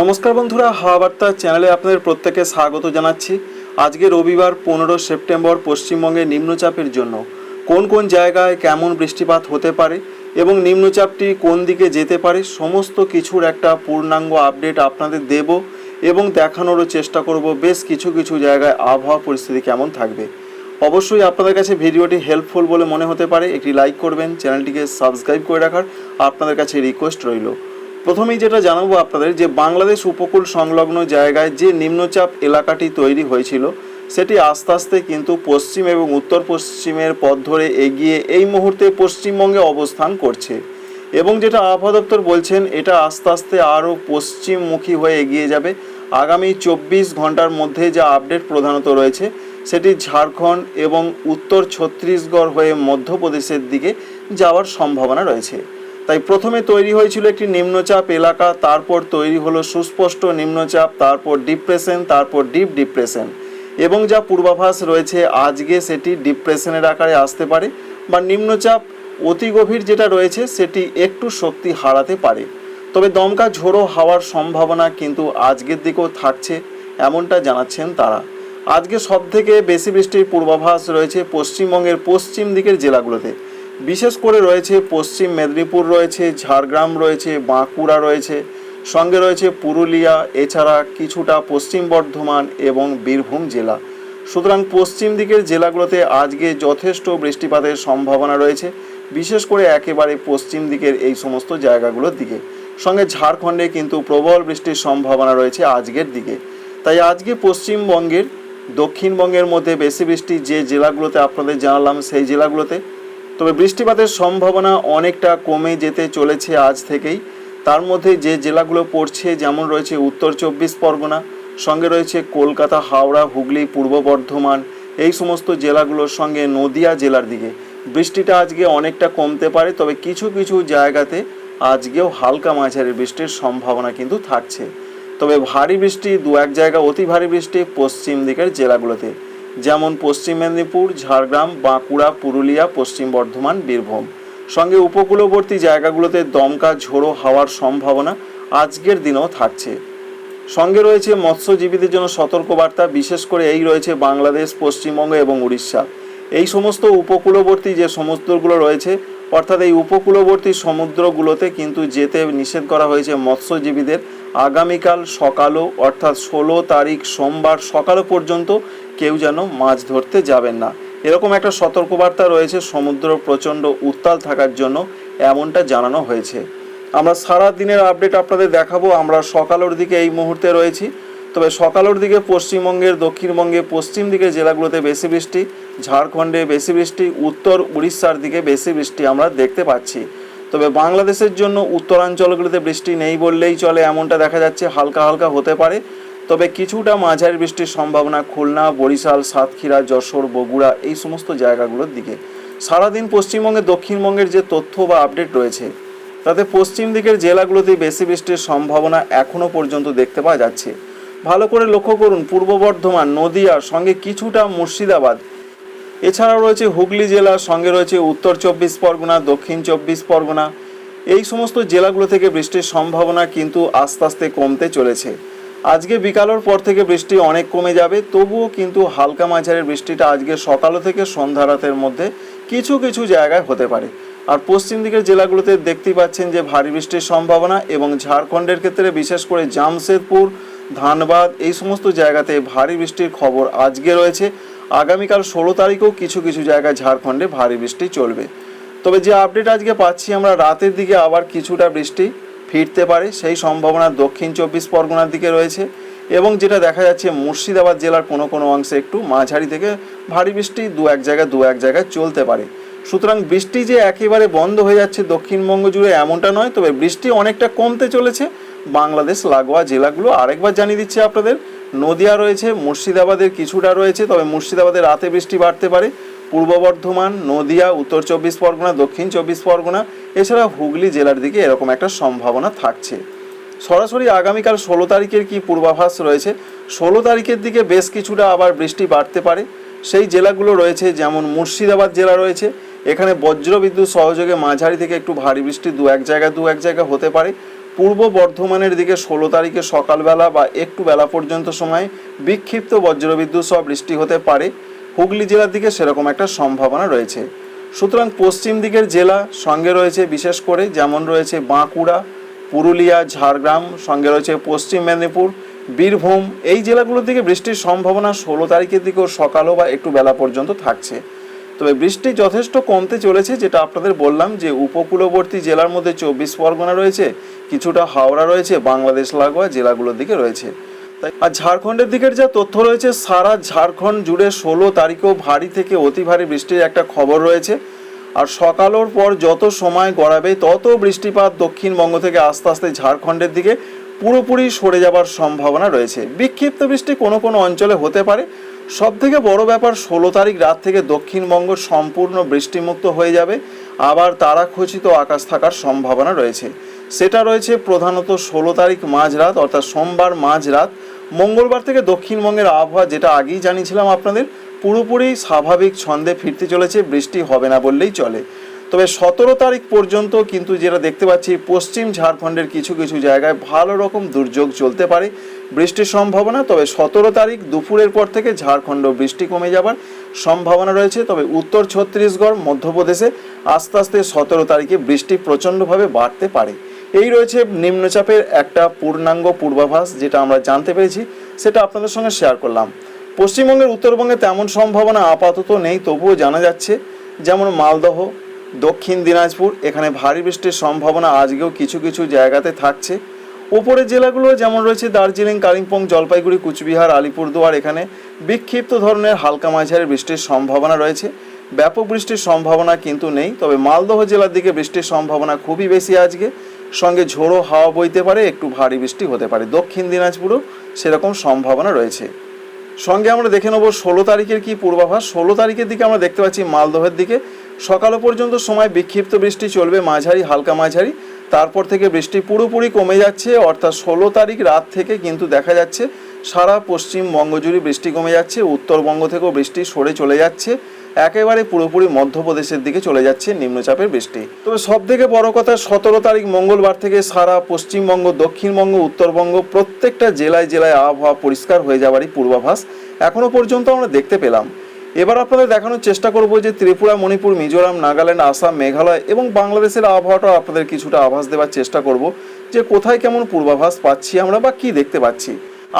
নমস্কার বন্ধুরা, হাওয়া বার্তা চ্যানেলে আপনাদের প্রত্যেকে স্বাগত জানাচ্ছি। আজকে রবিবার পনেরো সেপ্টেম্বর পশ্চিমবঙ্গে নিম্নচাপের জন্য কোন কোন জায়গায় কেমন বৃষ্টিপাত হতে পারে এবং নিম্নচাপটি কোন দিকে যেতে পারে সমস্ত কিছুর একটা পূর্ণাঙ্গ আপডেট আপনাদের দেব এবং দেখানোরও চেষ্টা করব বেশ কিছু কিছু জায়গায় আবহাওয়া পরিস্থিতি কেমন থাকবে। অবশ্যই আপনাদের কাছে ভিডিওটি হেল্পফুল বলে মনে হতে পারে। একটি লাইক করবেন, চ্যানেলটিকে সাবস্ক্রাইব করে রাখার আপনাদের কাছে রিকোয়েস্ট রইল। প্রথমেই যেটা জানাব আপনাদের যে বাংলাদেশ উপকূল সংলগ্ন জায়গায় যে নিম্নচাপ এলাকাটি তৈরি হয়েছিল, সেটি আস্তে আস্তে কিন্তু পশ্চিম এবং উত্তর পশ্চিমের পথ ধরে এগিয়ে এই মুহূর্তে পশ্চিমবঙ্গে অবস্থান করছে। এবং যেটা আবহাওয়া দপ্তর বলছেন, এটা আস্তে আস্তে আরও পশ্চিমমুখী হয়ে এগিয়ে যাবে। আগামী চব্বিশ ঘণ্টার মধ্যে যা আপডেট প্রধানত রয়েছে, সেটি ঝাড়খণ্ড এবং উত্তর ছত্তিশগড় হয়ে মধ্যপ্রদেশের দিকে যাওয়ার সম্ভাবনা রয়েছে। তাই প্রথমে তৈরি হয়েছিল একটি নিম্নচাপ এলাকা, তারপর তৈরি হলো সুস্পষ্ট নিম্নচাপ, তারপর ডিপ্রেশন, তারপর ডিপ ডিপ্রেশন। এবং যা পূর্বাভাস রয়েছে, আজকে সেটি ডিপ্রেশনের আকারে আসতে পারে বা নিম্নচাপ অতি গভীর যেটা রয়েছে, সেটি একটু শক্তি হারাতে পারে। তবে দমকা ঝোড়ো হওয়ার সম্ভাবনা কিন্তু আজকের দিকেও থাকছে, এমনটা জানাচ্ছেন তারা। আজকে সব থেকে বেশি বৃষ্টির পূর্বাভাস রয়েছে পশ্চিমবঙ্গের পশ্চিম দিকের জেলাগুলোতে। বিশেষ করে রয়েছে পশ্চিম মেদিনীপুর রয়েছে, ঝাড়গ্রাম রয়েছে, বাঁকুড়া রয়েছে। সঙ্গে রয়েছে পুরুলিয়া, এছাড়া কিছুটা পশ্চিম বর্ধমান এবং বীরভূম জেলা। সুতরাং পশ্চিম দিকের জেলাগুলোতে আজকে যথেষ্ট বৃষ্টিপাতের সম্ভাবনা রয়েছে, বিশেষ করে একেবারে পশ্চিম দিকের এই সমস্ত জায়গাগুলোর দিকে। সঙ্গে ঝাড়খণ্ডে কিন্তু প্রবল বৃষ্টির সম্ভাবনা রয়েছে আজকের দিকে। তাই আজকে পশ্চিমবঙ্গের, দক্ষিণবঙ্গের মধ্যে বেশি বৃষ্টি যে জেলাগুলোতে আপনাদের জানালাম সেই জেলাগুলোতে তবে বৃষ্টিপাতের সম্ভাবনা অনেকটা কমে যেতে চলেছে আজ থেকেই। তার মধ্যে যে জেলাগুলো পড়ছে, যেমন রয়েছে উত্তর চব্বিশ পরগনা, সঙ্গে রয়েছে কলকাতা, হাওড়া, হুগলি, পূর্ব বর্ধমান, এই সমস্ত জেলাগুলোর সঙ্গে নদিয়া জেলার দিকে। বৃষ্টিটা আজকে অনেকটা কমতে পারে, তবে কিছু কিছু জায়গাতে আজকেও হালকা মাঝারি বৃষ্টির সম্ভাবনা কিন্তু থাকছে। তবে ভারী বৃষ্টি দু এক জায়গা অতি ভারী বৃষ্টি পশ্চিম দিকের জেলাগুলোতে। যেমন পশ্চিম মেদিনীপুর, ঝাড়গ্রাম, বাঁকুড়া, পুরুলিয়া, পশ্চিম বর্ধমান, বীরভূম। সঙ্গে উপকূলবর্তী জায়গাগুলোতে দমকা, ঝোড়ো হওয়ার সম্ভাবনা আজকের দিনেও থাকছে। সঙ্গে রয়েছে মৎস্যজীবীদের জন্য সতর্কবার্তা, বিশেষ করে এই রয়েছে বাংলাদেশ, পশ্চিমবঙ্গ এবং উড়িষ্যা। এই সমস্ত উপকূলবর্তী যে সমুদ্রগুলো রয়েছে, অর্থাৎ এই উপকূলবর্তী সমুদ্রগুলোতে কিন্তু যেতে নিষেধ করা হয়েছে মৎস্যজীবীদের আগামীকাল সকালও, অর্থাৎ ষোলো তারিখ সোমবার সকালও পর্যন্ত কেউ যেন মাছ ধরতে যাবেন না। এরকম একটা সতর্কবার্তা রয়েছে, সমুদ্র প্রচণ্ড উত্তাল থাকার জন্য এমনটা জানানো হয়েছে। আমরা সারা দিনের আপডেট আপনাদের দেখাবো, আমরা সকালের দিকে এই মুহূর্তে রয়েছি। তবে সকালের দিকে পশ্চিমবঙ্গের, দক্ষিণবঙ্গে পশ্চিম দিকের জেলাগুলোতে বেশি বৃষ্টি, ঝাড়খণ্ডে বেশি বৃষ্টি, উত্তর উড়িষ্যার দিকে বেশি বৃষ্টি আমরা দেখতে পাচ্ছি। তবে বাংলাদেশের জন্য উত্তরাঞ্চলগুলিতে বৃষ্টি নেই বললেই চলে, এমনটা দেখা যাচ্ছে হালকা হালকা হতে পারে। তবে কিছুটা মাঝারি বৃষ্টির সম্ভাবনা খুলনা, বরিশাল, সাতক্ষীরা, যশোর, বগুড়া এই সমস্ত জায়গাগুলোর দিকে। সারাদিন পশ্চিমবঙ্গে, দক্ষিণবঙ্গের যে তথ্য বা আপডেট রয়েছে, তাতে পশ্চিম দিকের জেলাগুলোতেই বেশি বৃষ্টির সম্ভাবনা এখনও পর্যন্ত দেখতে পাওয়া যাচ্ছে। ভালো করে লক্ষ্য করুন, পূর্ব বর্ধমান, নদিয়ার সঙ্গে কিছুটা মুর্শিদাবাদ এছাড়াও রয়েছে হুগলি জেলার সঙ্গে রয়েছে উত্তর চব্বিশ পরগনা, দক্ষিণ চব্বিশ পরগনা। এই সমস্ত জেলাগুলো থেকে বৃষ্টির সম্ভাবনা কিন্তু আস্তে আস্তে কমতে চলেছে। আজকে বিকালের পর থেকে বৃষ্টি অনেক কমে যাবে, তবুও কিন্তু হালকা মাঝারের বৃষ্টিটা আজকে সকাল থেকে সন্ধ্যা রাতের মধ্যে কিছু কিছু জায়গায় হতে পারে। আর পশ্চিম দিকের জেলাগুলোতে দেখতেই পাচ্ছেন যে ভারী বৃষ্টির সম্ভাবনা এবং ঝাড়খণ্ডের ক্ষেত্রে বিশেষ করে জামশেদপুর, ধানবাদ এই সমস্ত জায়গাতে ভারী বৃষ্টির খবর আজকে রয়েছে। আগামীকাল ষোলো তারিখেও কিছু কিছু জায়গায় ঝাড়খণ্ডে ভারী বৃষ্টি চলবে। তবে যে আপডেট আজকে পাচ্ছি, আমরা রাতের দিকে আবার কিছুটা বৃষ্টি ফিরতে পারে, সেই সম্ভাবনা দক্ষিণ চব্বিশ পরগনার দিকে রয়েছে এবং যেটা দেখা যাচ্ছে, মুর্শিদাবাদ জেলার কোনো কোনো অংশে একটু মাঝারি থেকে ভারী বৃষ্টি দু এক জায়গায়, দু এক জায়গায় চলতে পারে। সুতরাং বৃষ্টি যে একেবারে বন্ধ হয়ে যাচ্ছে দক্ষিণবঙ্গ জুড়ে এমনটা নয়, তবে বৃষ্টি অনেকটা কমতে চলেছে। বাংলাদেশ, লাগোয়া জেলাগুলো আরেকবার জানিয়ে দিচ্ছে আপনাদের নদিয়া রয়েছে, মুর্শিদাবাদের কিছুটা রয়েছে, তবে মুর্শিদাবাদে রাতে বৃষ্টি বাড়তে পারে। পূর্ব বর্ধমান, নদিয়া, উত্তর চব্বিশ পরগনা, দক্ষিণ চব্বিশ পরগনা, এছাড়া হুগলি জেলার দিকে এরকম একটা সম্ভাবনা থাকছে। সরাসরি আগামীকাল ষোলো তারিখের কি পূর্বাভাস রয়েছে? ষোলো তারিখের দিকে বেশ কিছুটা আবার বৃষ্টি বাড়তে পারে। সেই জেলাগুলো রয়েছে, যেমন মুর্শিদাবাদ জেলা রয়েছে। এখানে বজ্রবিদ্যুৎ সহযোগে মাঝারি থেকে একটু ভারী বৃষ্টি দু এক জায়গায় দু এক জায়গা হতে পারে। পূর্ব বর্ধমানের দিকে ষোলো তারিখে সকালবেলা বা একটু বেলা পর্যন্ত সময় বিক্ষিপ্ত বজ্রবিদ্যুৎ সহ বৃষ্টি হতে পারে। হুগলি জেলার দিকে সেরকম একটা সম্ভাবনা রয়েছে। সুতরাং পশ্চিম দিকের জেলা সঙ্গে রয়েছে বিশেষ করে যেমন রয়েছে বাঁকুড়া, পুরুলিয়া, ঝাড়গ্রাম, সঙ্গে রয়েছে পশ্চিম মেদিনীপুর, বীরভূম। এই জেলাগুলোর দিকে বৃষ্টির সম্ভাবনা ষোলো তারিখের দিকেও সকালও বা একটু বেলা পর্যন্ত থাকছে। তবে বৃষ্টি যথেষ্ট কমতে চলেছে, যেটা আপনাদের বললাম যে উপকূলবর্তী জেলার মধ্যে চব্বিশ পরগনা রয়েছে। কিছুটা হাওড়া রয়েছে, বাংলাদেশ, লাগোয়া জেলাগুলোর দিকে রয়েছে। আর ঝাড়খণ্ডের দিকের যা তথ্য রয়েছে, সারা ঝাড়খণ্ড জুড়ে ষোলো তারিখেও ভারী থেকে অতি ভারী বৃষ্টির একটা খবর রয়েছে। আর সকালের পর যত সময় গড়াবে, তত বৃষ্টিপাত দক্ষিণবঙ্গ থেকে আস্তে আস্তে ঝাড়খণ্ডের দিকে পুরোপুরি সরে যাবার সম্ভাবনা রয়েছে। বিক্ষিপ্ত বৃষ্টি কোনো কোনো অঞ্চলে হতে পারে। সব থেকে বড় ব্যাপার, ষোলো তারিখ রাত থেকে দক্ষিণবঙ্গ সম্পূর্ণ বৃষ্টিমুক্ত হয়ে যাবে। আবার তারাখচিত আকাশ থাকার সম্ভাবনা রয়েছে। সেটা রয়েছে প্রধানত ষোলো তারিখ মাঝরাত, অর্থাৎ সোমবার মাঝরাত। মঙ্গলবার থেকে দক্ষিণবঙ্গের আবহাওয়া, যেটা আগেই জানিয়েছিলাম আপনাদের, পুরোপুরি স্বাভাবিক ছন্দে ফিরতে চলেছে, বৃষ্টি হবে না বললেই চলে। তবে সতেরো তারিখ পর্যন্ত কিন্তু যেটা দেখতে পাচ্ছি, পশ্চিম ঝাড়খণ্ডের কিছু কিছু জায়গায় ভালো রকম দুর্যোগ চলতে পারে। বৃষ্টির সম্ভাবনা, তবে সতেরো তারিখ দুপুরের পর থেকে ঝাড়খণ্ড বৃষ্টি কমে যাবার সম্ভাবনা রয়েছে। তবে উত্তর ছত্তিশগড়, মধ্যপ্রদেশে আস্তে আস্তে সতেরো তারিখে বৃষ্টি প্রচণ্ডভাবে বাড়তে পারে। এই রয়েছে নিম্নচাপের একটা পূর্ণাঙ্গ পূর্বাভাস যেটা আমরা জানতে পেরেছি, সেটা আপনাদের সঙ্গে শেয়ার করলাম। পশ্চিমবঙ্গের উত্তরবঙ্গে তেমন সম্ভাবনা আপাতত নেই, তবুও জানা যাচ্ছে, যেমন মালদহ, দক্ষিণ দিনাজপুর, এখানে ভারী বৃষ্টির সম্ভাবনা আজকেও কিছু কিছু জায়গাতে থাকছে। ওপরের জেলাগুলো যেমন রয়েছে দার্জিলিং, কালিম্পং, জলপাইগুড়ি, কুচবিহার, আলিপুরদুয়ার, এখানে বিক্ষিপ্ত ধরনের হালকা মাঝারি বৃষ্টির সম্ভাবনা রয়েছে। ব্যাপক বৃষ্টির সম্ভাবনা কিন্তু নেই, তবে মালদহ জেলার দিকে বৃষ্টির সম্ভাবনা খুবই বেশি আজকে। সঙ্গে ঝোড়ো হাওয়া বইতে পারে, একটু ভারী বৃষ্টি হতে পারে। দক্ষিণ দিনাজপুরও সেরকম সম্ভাবনা রয়েছে। সঙ্গে আমরা দেখে নেব ষোলো তারিখের কি পূর্বাভাস। ষোলো তারিখের দিকে আমরা দেখতে পাচ্ছি মালদহের দিকে। সকাল পর্যন্ত সময় বিক্ষিপ্ত বৃষ্টি চলবে মাঝারি, হালকা মাঝারি। তারপর থেকে বৃষ্টি পুরোপুরি কমে যাচ্ছে, অর্থাৎ ষোলো তারিখ রাত থেকে কিন্তু দেখা যাচ্ছে সারা পশ্চিমবঙ্গ জুড়ে বৃষ্টি কমে যাচ্ছে। উত্তরবঙ্গ থেকেও বৃষ্টি সরে চলে যাচ্ছে। একেবারে পুরোপুরি মধ্যপ্রদেশের দিকে চলে যাচ্ছে নিম্নচাপের বৃষ্টি। তবে সব থেকে বড় কথা, সতেরো তারিখ মঙ্গলবার থেকে সারা পশ্চিমবঙ্গ, দক্ষিণবঙ্গ, উত্তরবঙ্গ প্রত্যেকটা জেলায় জেলায় আবহাওয়া পরিষ্কার হয়ে যাওয়ারই পূর্বাভাস এখনও পর্যন্ত আমরা দেখতে পেলাম। এবার আপনাদের দেখানোর চেষ্টা করব যে ত্রিপুরা, মণিপুর, মিজোরাম, নাগাল্যান্ড, আসাম, মেঘালয় এবং বাংলাদেশের আবহাওয়াটাও আপনাদের কিছুটা আভাস দেওয়ার চেষ্টা করব যে কোথায় কেমন পূর্বাভাস পাচ্ছি আমরা বা কি দেখতে পাচ্ছি।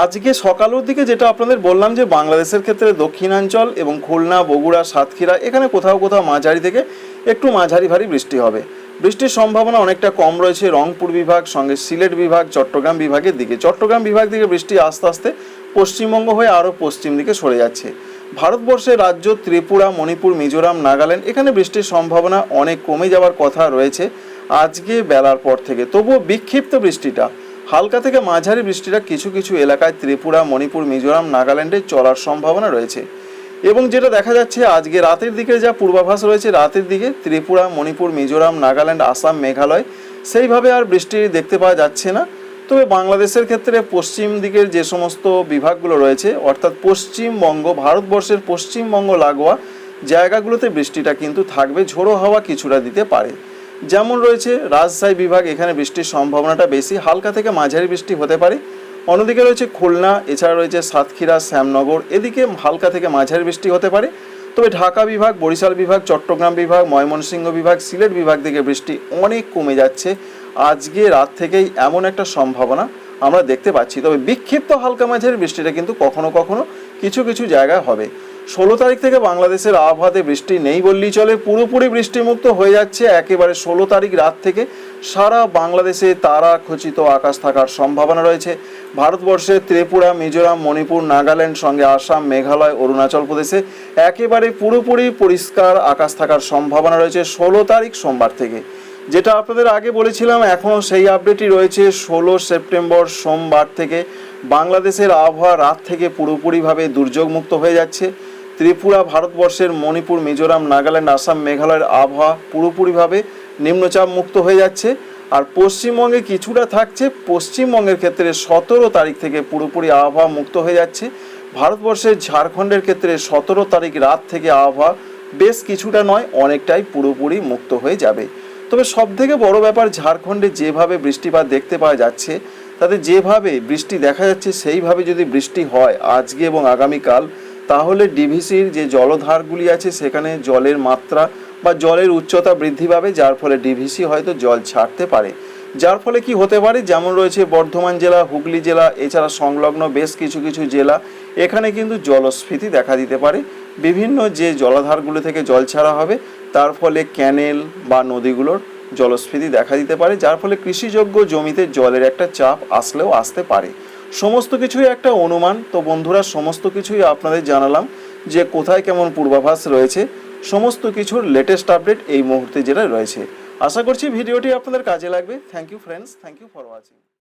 আজকে সকালের দিকে যেটা আপনাদের বললাম যে বাংলাদেশের ক্ষেত্রে দক্ষিণাঞ্চল এবং খুলনা, বগুড়া, সাতক্ষীরা, এখানে কোথাও কোথাও মাঝারি থেকে একটু মাঝারি ভারী বৃষ্টি হবে। বৃষ্টির সম্ভাবনা অনেকটা কম রয়েছে রংপুর বিভাগ, সঙ্গে সিলেট বিভাগ, চট্টগ্রাম বিভাগের দিকে। চট্টগ্রাম বিভাগ থেকে বৃষ্টি আস্তে আস্তে পশ্চিমবঙ্গ হয়ে আরও পশ্চিম দিকে সরে যাচ্ছে। ভারতবর্ষের রাজ্য ত্রিপুরা, মণিপুর, মিজোরাম, নাগাল্যান্ড, এখানে বৃষ্টির সম্ভাবনা অনেক কমে যাওয়ার কথা রয়েছে আজকে বেলার পর থেকে। তবুও বিক্ষিপ্ত বৃষ্টিটা। হালকা থেকে মাঝারি বৃষ্টিটা কিছু কিছু এলাকায় ত্রিপুরা, মণিপুর, মিজোরাম, নাগাল্যান্ডে চলার সম্ভাবনা রয়েছে। এবং যেটা দেখা যাচ্ছে, আজকে রাতের দিকে যা পূর্বাভাস রয়েছে, রাতের দিকে ত্রিপুরা, মণিপুর, মিজোরাম, নাগাল্যান্ড, আসাম, মেঘালয়, সেইভাবে আর বৃষ্টি দেখতে পাওয়া যাচ্ছে না। তবে বাংলাদেশের ক্ষেত্রে পশ্চিম দিকের যে সমস্ত বিভাগগুলো রয়েছে, অর্থাৎ পশ্চিমবঙ্গ, ভারতবর্ষের পশ্চিমবঙ্গ লাগোয়া জায়গাগুলোতে বৃষ্টিটা কিন্তু থাকবে, ঝোড়ো হাওয়া কিছুটা দিতে পারে। যেমন রয়েছে, রাজশাহী বিভাগ এখানে বৃষ্টির সম্ভাবনাটা বেশি, হালকা থেকে মাঝারি বৃষ্টি হতে পারে। অন্যদিকে রয়েছে খুলনা, এছাড়া রয়েছে সাতক্ষীরা, শ্যামনগর, এদিকে হালকা থেকে মাঝারি বৃষ্টি হতে পারে। তবে ঢাকা বিভাগ, বরিশাল বিভাগ, চট্টগ্রাম বিভাগ, ময়মনসিংহ বিভাগ, সিলেট বিভাগ থেকে বৃষ্টি অনেক কমে যাচ্ছে। আজকে রাত থেকেই এমন একটা সম্ভাবনা আমরা দেখতে পাচ্ছি। তবে বিক্ষিপ্ত হালকা মাঝারি বৃষ্টিটা কিন্তু কখনো কখনো কিছু কিছু জায়গায় হবে। ষোলো তারিখ থেকে বাংলাদেশের আবহাওয়াতে বৃষ্টি নেই বললেই চলে। পুরোপুরি বৃষ্টিমুক্ত হয়ে যাচ্ছে। একেবারে ষোলো তারিখ রাত থেকে সারা বাংলাদেশে তারা খচিত আকাশ থাকার সম্ভাবনা রয়েছে। ভারতবর্ষের ত্রিপুরা, মিজোরাম, মণিপুর, নাগাল্যান্ড সঙ্গে আসাম, মেঘালয়, অরুণাচল প্রদেশে একেবারে পুরোপুরি পরিষ্কার আকাশ থাকার সম্ভাবনা রয়েছে ষোলো তারিখ সোমবার থেকে। যেটা আপনাদের আগে বলেছিলাম, এখনও সেই আপডেটই রয়েছে। ষোলো সেপ্টেম্বর সোমবার থেকে বাংলাদেশের আবহাওয়া রাত থেকে পুরোপুরিভাবে দুর্যোগমুক্ত হয়ে যাচ্ছে। ত্রিপুরা ভারতবর্ষের মণিপুর, মিজোরাম, নাগাল্যান্ড, আসাম, মেঘালয়ের আবহাওয়া পুরোপুরিভাবে নিম্নচাপ মুক্ত হয়ে যাচ্ছে। আর পশ্চিমবঙ্গে কিছুটা থাকছে, পশ্চিমবঙ্গের ক্ষেত্রে সতেরো তারিখ থেকে পুরোপুরি আবহাওয়া মুক্ত হয়ে যাচ্ছে। ভারতবর্ষের ঝাড়খণ্ডের ক্ষেত্রে সতেরো তারিখ রাত থেকে আবহাওয়া বেশ কিছুটা নয়, অনেকটাই পুরোপুরি মুক্ত হয়ে যাবে। তবে সবথেকে বড় ব্যাপার, ঝাড়খণ্ডে যেভাবে বৃষ্টিপাত দেখতে পাওয়া যাচ্ছে, তাতে যেভাবে বৃষ্টি দেখা যাচ্ছে, সেইভাবে যদি বৃষ্টি হয় আজকে এবং আগামীকাল তাহলে ডিভিসির যে জলধারগুলি আছে, সেখানে জলের মাত্রা বা জলের উচ্চতা বৃদ্ধি পাবে, যার ফলে ডিভিসি হয়তো জল ছাড়তে পারে। যার ফলে কি হতে পারে? যেমন রয়েছে বর্ধমান জেলা, হুগলি জেলা, এছাড়া সংলগ্ন বেশ কিছু কিছু জেলা, এখানে কিন্তু জলস্ফীতি দেখা দিতে পারে। বিভিন্ন যে জলাধারগুলো থেকে জল ছাড়া হবে, তার ফলে ক্যানেল বা নদীগুলোর জলস্ফীতি দেখা দিতে পারে, যার ফলে কৃষিযোগ্য জমিতে জলের একটা চাপ আসলেও আসতে পারে। সমস্ত কিছুই একটা অনুমান। তো বন্ধুরা, সমস্ত কিছুই আপনাদের জানালাম যে কোথায় কেমন পূর্বাভাস রয়েছে। সমস্ত কিছুর লেটেস্ট আপডেট এই মুহূর্তে যেটা রয়েছে। আশা করছি ভিডিওটি আপনাদের কাজে লাগবে। Thank you friends thank you for watching